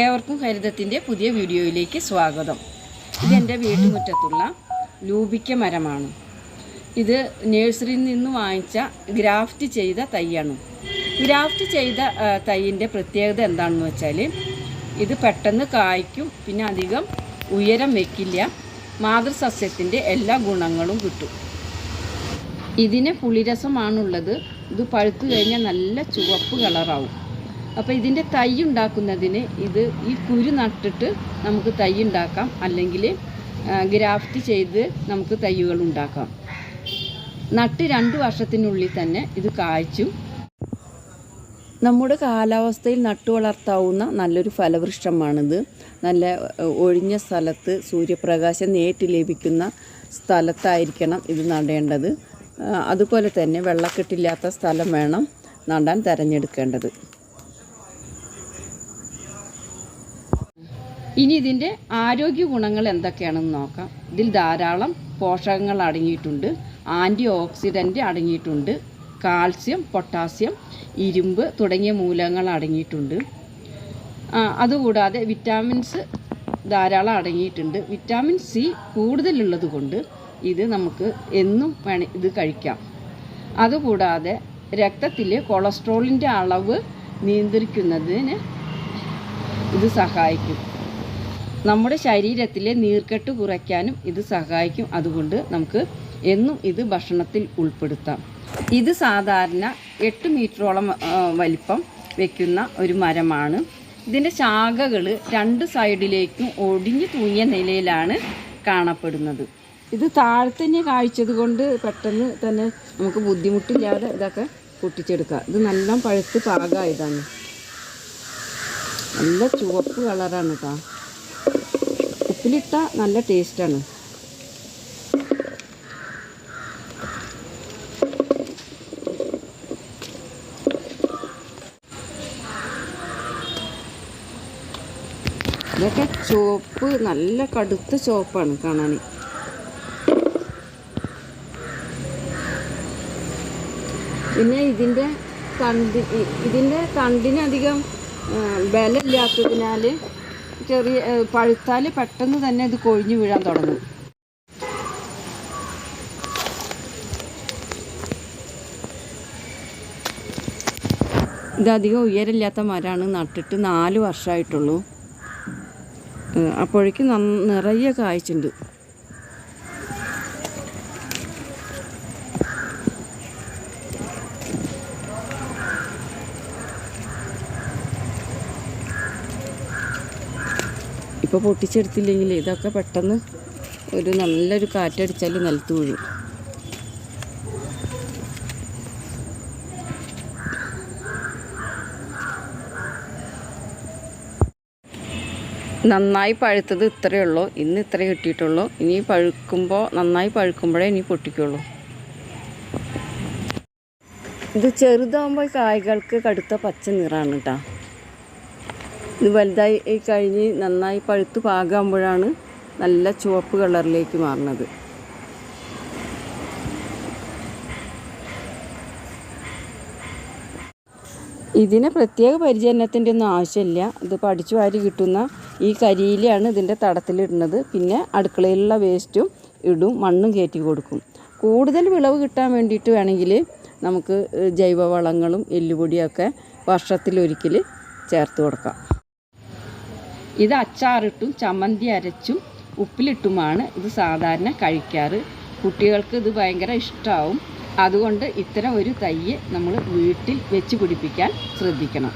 ഏവർക്കും ഹരിതത്തിന്റെ പുതിയ വീഡിയോയിലേക്ക് സ്വാഗതം. ഇതെന്റെ വീട്ടുമുറ്റത്തുള്ള ലൂപിക്ക മരമാണ്. ഇത് നഴ്സറിയിൽ നിന്ന് വാങ്ങിച്ച ഗ്രാഫ്റ്റ് ചെയ്ത തൈയാണ്. ഗ്രാഫ്റ്റ് ചെയ്ത തൈയിന്റെ പ്രത്യേകത എന്താണെന്ന് വെച്ചാൽ ഇത് പെട്ടെന്ന് കായ്ക്കും പിന്നെ അധികം ഉയരം വയ്ക്കില്ല മാതൃസസ്യത്തിന്റെ എല്ലാ ഗുണങ്ങളും കിട്ടും. ഇതിന് പുളിരസമാണുള്ളത്. ഇത് പഴുത്തു കഴിഞ്ഞാൽ നല്ല ചുവപ്പ് കളറാവും. അപ്പോൾ ഇതിന്റെ തൈ ഉണ്ടാക്കുന്നതിന് ഇത് ഈ കുരു നട്ടിട്ട് നമുക്ക് തൈ ഉണ്ടാക്കാം. അല്ലെങ്കിൽ ഗ്രാഫ്റ്റ് ചെയ്ത് നമുക്ക് തൈകൾ ഉണ്ടാക്കാം. നട്ട് രണ്ട് വർഷത്തിനുള്ളിൽ തന്നെ ഇത് കായ്ച്ചു നമ്മുടെ കാലാവസ്ഥയിൽ നട്ടു വളർത്താവുന്ന നല്ലൊരു ഫലവൃക്ഷമാണിത്. നല്ല ഒഴിഞ്ഞ സ്ഥലത്ത് സൂര്യപ്രകാശം നേരിട്ട് ലഭിക്കുന്ന സ്ഥലത്തായിരിക്കണം ഇത് നടേണ്ടത്. അതുപോലെ തന്നെ വെള്ളക്കെട്ടില്ലാത്ത സ്ഥലം വേണം നടാൻ തിരഞ്ഞെടുക്കേണ്ടത്. ഇനി ഇതിന്റെ ആരോഗ്യ ഗുണങ്ങൾ എന്തൊക്കെയാണെന്ന് നോക്കാം. ഇതിൽ ധാരാളം പോഷകങ്ങൾ അടങ്ങിയിട്ടുണ്ട്. ആന്റി ഓക്സിഡന്റ് അടങ്ങിയിട്ടുണ്ട്. കാൽസ്യം പൊട്ടാസ്യം ഇരുമ്പ് തുടങ്ങിയ മൂലകങ്ങൾ അടങ്ങിയിട്ടുണ്ട്. അതുകൂടാതെ വിറ്റാമിൻസ് ധാരാളം അടങ്ങിയിട്ടുണ്ട്. വിറ്റാമിൻ സി കൂടുതലുള്ളത് കൊണ്ട് ഇത് നമുക്ക് എന്നും വേണ ഇത് കഴിക്കാം. അതുകൂടാതെ രക്തത്തിലെ കൊളസ്ട്രോളിന്റെ അളവ് നിയന്ത്രിക്കുന്നതിന് ഇത് സഹായിക്കും. നമ്മുടെ ശരീരത്തിലെ നീർക്കെട്ട് കുറയ്ക്കാനും ഇത് സഹായിക്കും. അതുകൊണ്ട് നമുക്ക് എന്നും ഇത് ഭക്ഷണത്തിൽ ഉൾപ്പെടുത്താം. ഇത് സാധാരണ എട്ട് മീറ്ററോളം വലിപ്പം വയ്ക്കുന്ന ഒരു മരമാണ്. ഇതിന്റെ ശാഖകൾ രണ്ട് സൈഡിലേക്കും ഒടിഞ്ഞു തൂങ്ങിയ നിലയിലാണ് കാണപ്പെടുന്നത്. ഇത് താഴ്ത്തന്നെ കാഴ്ചത് കൊണ്ട് പെട്ടെന്ന് തന്നെ നമുക്ക് ബുദ്ധിമുട്ടില്ലാതെ ഇതൊക്കെ പൊട്ടിച്ചെടുക്കാം. ഇത് നല്ല പഴുത്ത് പാകമായതാണ് നല്ല ചുവപ്പ് കളറാണ് കേട്ടോ ഉപ്പിലിട്ട നല്ല ടേസ്റ്റാണ്. ഇതൊക്കെ ചുവപ്പ് നല്ല കടുത്ത ചുവപ്പാണ് കാണാൻ പിന്നെ ഇതിന്റെ തണ്ടി ഇതിന്റെ തണ്ടിനധികം ബലമില്ലാത്തതിനാൽ ചെറിയ പഴുത്താൽ പെട്ടെന്ന് തന്നെ ഇത് കൊഴിഞ്ഞു വീഴാൻ തുടങ്ങും. ഇതധികം ഉയരമില്ലാത്ത മരമാണ്. നട്ടിട്ട് നാല് വർഷമായിട്ടുള്ളൂ. അപ്പോഴേക്കും നിറയെ കായ്ച്ചുണ്ട് ഇപ്പോൾ പൊട്ടിച്ചെടുത്തില്ലെങ്കിൽ ഇതൊക്കെ പെട്ടെന്ന് ഒരു നല്ലൊരു കാറ്റടിച്ചാൽ നിലത്ത് വീഴും. നന്നായി പഴുത്തത് ഇത്രയേ ഉള്ളൂ. ഇന്ന് ഇത്രയേ കിട്ടിയിട്ടുള്ളൂ. ഇനി പഴുക്കുമ്പോൾ നന്നായി പഴുക്കുമ്പോഴേ ഇനി പൊട്ടിക്കുള്ളൂ. ഇത് ചെറുതാകുമ്പോൾ കായ്കൾക്ക് കടുത്ത പച്ച നിറാണ് കേട്ടോ ഇത് വലുതായി കഴിഞ്ഞ് നന്നായി പഴുത്ത് പാകാകുമ്പോഴാണ് നല്ല ചുവപ്പ് കളറിലേക്ക് മാറുന്നത്. ഇതിന് പ്രത്യേക പരിചരണത്തിന്റെ ഒന്നും ആവശ്യമില്ല. ഇത് പഠിച്ചു വാരി കിട്ടുന്ന ഈ കരിയിലാണ് ഇതിന്റെ തടത്തിലിടുന്നത്. പിന്നെ അടുക്കളയിലുള്ള വേസ്റ്റും ഇടും മണ്ണും കയറ്റി കൊടുക്കും. കൂടുതൽ വിളവ് കിട്ടാൻ വേണ്ടിയിട്ട് വേണമെങ്കിൽ നമുക്ക് ജൈവവളങ്ങളും എല്ലുപൊടിയൊക്കെ വർഷത്തിലൊരിക്കൽ ചേർത്ത് കൊടുക്കാം. ഇത് അച്ചാറിട്ടും ചമ്മന്തി അരച്ചും ഉപ്പിലിട്ടുമാണ് ഇത് സാധാരണ കഴിക്കാറ്. കുട്ടികൾക്ക് ഇത് ഭയങ്കര ഇഷ്ടമാവും അതുകൊണ്ട് ഇത്തരം ഒരു തയ്യ് നമ്മൾ വീട്ടിൽ വെച്ച് പിടിപ്പിക്കാൻ ശ്രദ്ധിക്കണം.